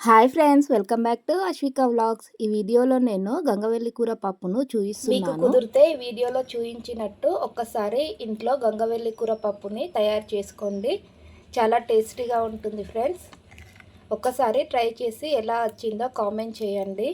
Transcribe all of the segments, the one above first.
Hi friends welcome back to Ashwika vlogs ఈ వీడియోలో నేను గంగవెల్లి కూర పప్పును మీకు చూపిస్తున్నాను కుదిరితే ఈ వీడియోలో చూపించినట్టు ఒక్కసారి ఇంట్లో గంగవెల్లి కూర పప్పుని తయారు చేసుకోండి. చాలా టేస్టీగా ఉంటుంది ఫ్రెండ్స్ ఒక్కసారి ట్రై చేసి ఎలా వచ్చిందో కామెంట్ చేయండి.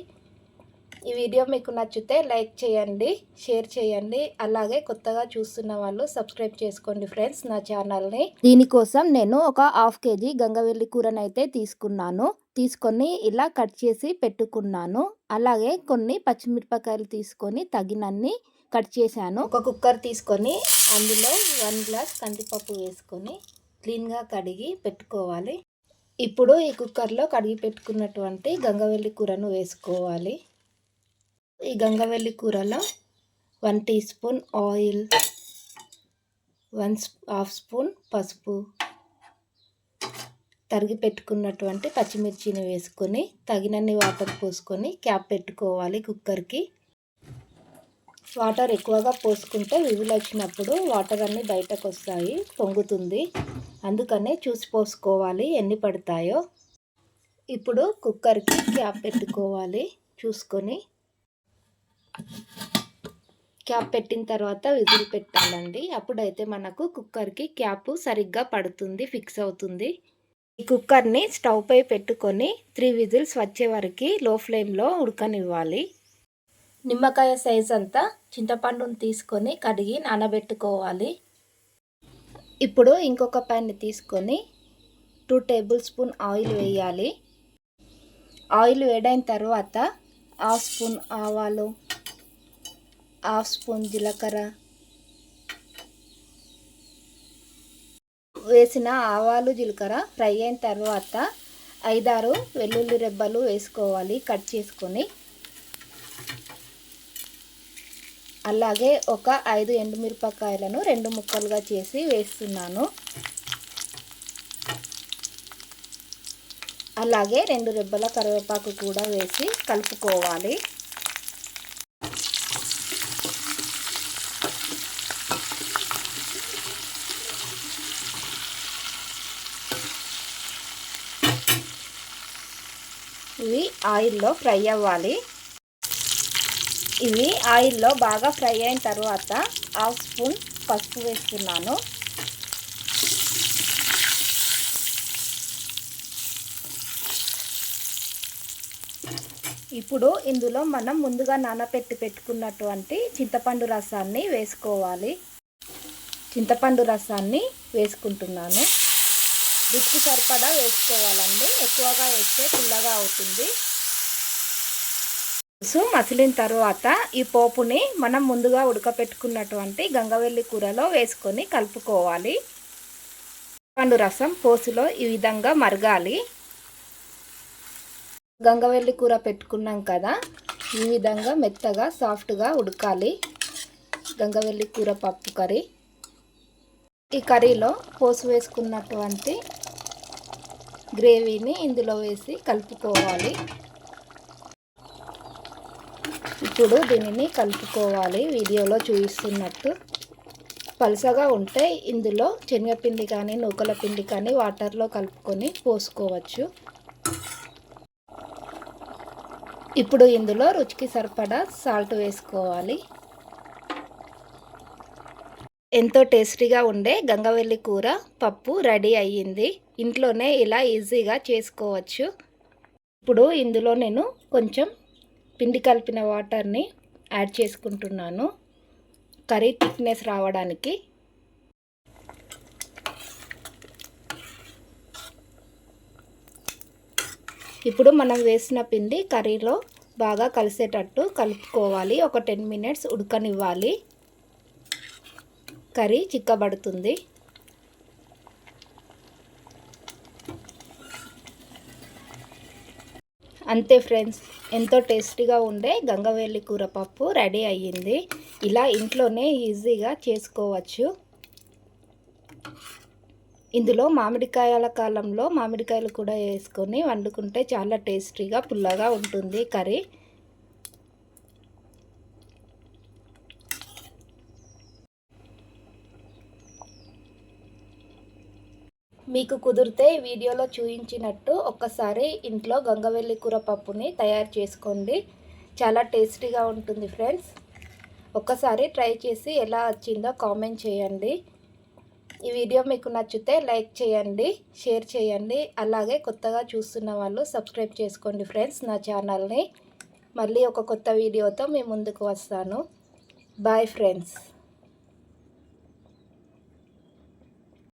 ఈ వీడియో మీకు నచ్చితే లైక్ చేయండి షేర్ చేయండి. అలాగే కొత్తగా చూస్తున్న వాళ్ళు సబ్స్క్రైబ్ చేసుకోండి ఫ్రెండ్స్ నా ఛానల్ని దీనికోసం నేను ఒక హాఫ్ కేజీ గంగవెల్లి కూరను అయితే తీసుకున్నాను. తీసుకొని ఇలా కట్ చేసి పెట్టుకున్నాను. అలాగే కొన్ని పచ్చిమిరపకాయలు తీసుకొని తగినన్ని కట్ చేశాను. ఒక కుక్కర్ తీసుకొని అందులో వన్ గ్లాస్ కందిపప్పు వేసుకొని క్లీన్గా కడిగి పెట్టుకోవాలి. ఇప్పుడు ఈ కుక్కర్లో కడిగి పెట్టుకున్నటువంటి గంగవెల్లి కూరను వేసుకోవాలి. ఈ గంగవెల్లి కూరలో one teaspoon oil one half spoon పసుపు తరిగి పెట్టుకున్నటువంటి పచ్చిమిర్చిని వేసుకొని తగినన్ని వాటర్ పోసుకొని క్యాప్ పెట్టుకోవాలి కుక్కర్కి. వాటర్ ఎక్కువగా పోసుకుంటే విధులు వచ్చినప్పుడు వాటర్ అన్నీ బయటకు వస్తాయి పొంగుతుంది. అందుకనే చూసి పోసుకోవాలి ఎన్ని పడతాయో. ఇప్పుడు కుక్కర్కి క్యాప్ పెట్టుకోవాలి చూసుకొని. క్యాప్ పెట్టిన తర్వాత విజిల్ పెట్టాలండి. అప్పుడైతే మనకు కుక్కర్కి క్యాప్ సరిగ్గా పడుతుంది ఫిక్స్ అవుతుంది. ఈ కుక్కర్ని స్టవ్ పై పెట్టుకొని త్రీ విజిల్స్ వచ్చే వరకు లో ఫ్లేమ్లో ఉడకనివ్వాలి. నిమ్మకాయ సైజ్ అంతా చింతపండును తీసుకొని కడిగి నానబెట్టుకోవాలి. ఇప్పుడు ఇంకొక ప్యాన్ తీసుకొని టూ టేబుల్ స్పూన్ ఆయిల్ వేయాలి. ఆయిల్ వేడైన తర్వాత హాఫ్ స్పూన్ ఆవాలు హాఫ్ స్పూన్ జీలకర్ర వేసిన ఆవాలు జీలకర్ర ఫ్రై అయిన తర్వాత ఐదారు వెల్లుల్లి రెబ్బలు వేసుకోవాలి కట్ చేసుకొని. అలాగే ఒక ఐదు ఎండుమిరపకాయలను రెండు ముక్కలుగా చేసి వేస్తున్నాను. అలాగే రెండు రెబ్బల కరివేపాకు కూడా వేసి కలుపుకోవాలి ఇవి ఆయిల్లో ఫ్రై అవ్వాలి. ఇవి ఆయిల్లో బాగా ఫ్రై అయిన తర్వాత హాఫ్ స్పూన్ పసుపు వేస్తున్నాను. ఇప్పుడు ఇందులో మనం ముందుగా నానబెట్టి పెట్టుకున్నటువంటి చింతపండు రసాన్ని వేసుకోవాలి. చింతపండు రసాన్ని వేసుకుంటున్నాను. రుచికి సరిపడా వేసుకోవాలండి. ఎక్కువగా వేస్తే పుల్లగా అవుతుంది. పులుసు మసిలిన తర్వాత ఈ పోపుని మనం ముందుగా ఉడకపెట్టుకున్నటువంటి గంగవెల్లి కూరలో వేసుకొని కలుపుకోవాలి. పండు రసం పోసులో ఈ విధంగా మరగాలి. గంగవెల్లి కూర పెట్టుకున్నాం కదా ఈ విధంగా మెత్తగా సాఫ్ట్గా ఉడకాలి. గంగవెల్లి కూర పప్పు కర్రీ. ఈ కర్రీలో పోసు వేసుకున్నటువంటి గ్రేవీని ఇందులో వేసి కలుపుకోవాలి. ఇప్పుడు దీనిని కలుపుకోవాలి. వీడియోలో చూపిస్తున్నట్టు. పలుసగా ఉంటే ఇందులో శనగపిండి కానీ నూకల పిండి కానీ వాటర్లో కలుపుకొని పోసుకోవచ్చు. ఇప్పుడు ఇందులో రుచికి సరిపడా సాల్ట్ వేసుకోవాలి. ఎంతో టేస్టీగా ఉండే గంగవెల్లి కూర పప్పు రెడీ అయ్యింది. ఇంట్లోనే ఇలా ఈజీగా చేసుకోవచ్చు. ఇప్పుడు ఇందులో నేను కొంచెం పిండి కలిపిన వాటర్ని యాడ్ చేసుకుంటున్నాను. కర్రీ థిక్నెస్ రావడానికి ఇప్పుడు మనం వేసిన పిండి కర్రీలో బాగా కలిసేటట్టు కలుపుకోవాలి. ఒక టెన్ మినిట్స్ ఉడకనివ్వాలి. కర్రీ చిక్కబడుతుంది. అంతే ఫ్రెండ్స్. ఎంతో టేస్టీగా ఉండే గంగవేలి కూర పప్పు రెడీ అయ్యింది. ఇలా ఇంట్లోనే ఈజీగా చేసుకోవచ్చు. ఇందులో మామిడికాయల కాలంలో మామిడికాయలు కూడా వేసుకొని వండుకుంటే చాలా టేస్టీగా పుల్లగా ఉంటుంది కర్రీ. మీకు కుదిరితే వీడియోలో చూపించినట్టు ఒక్కసారి ఇంట్లో గంగవెల్లి కూర పప్పుని తయారు చేసుకోండి. చాలా టేస్టీగా ఉంటుంది ఫ్రెండ్స్. ఒక్కసారి ట్రై చేసి ఎలా వచ్చిందో కామెంట్ చేయండి. ఈ వీడియో మీకు నచ్చితే లైక్ చేయండి షేర్ చేయండి. అలాగే కొత్తగా చూస్తున్న వాళ్ళు సబ్స్క్రైబ్ చేసుకోండి ఫ్రెండ్స్ నా ఛానల్ని. మళ్ళీ ఒక కొత్త వీడియోతో మీ ముందుకు వస్తాను. Bye friends.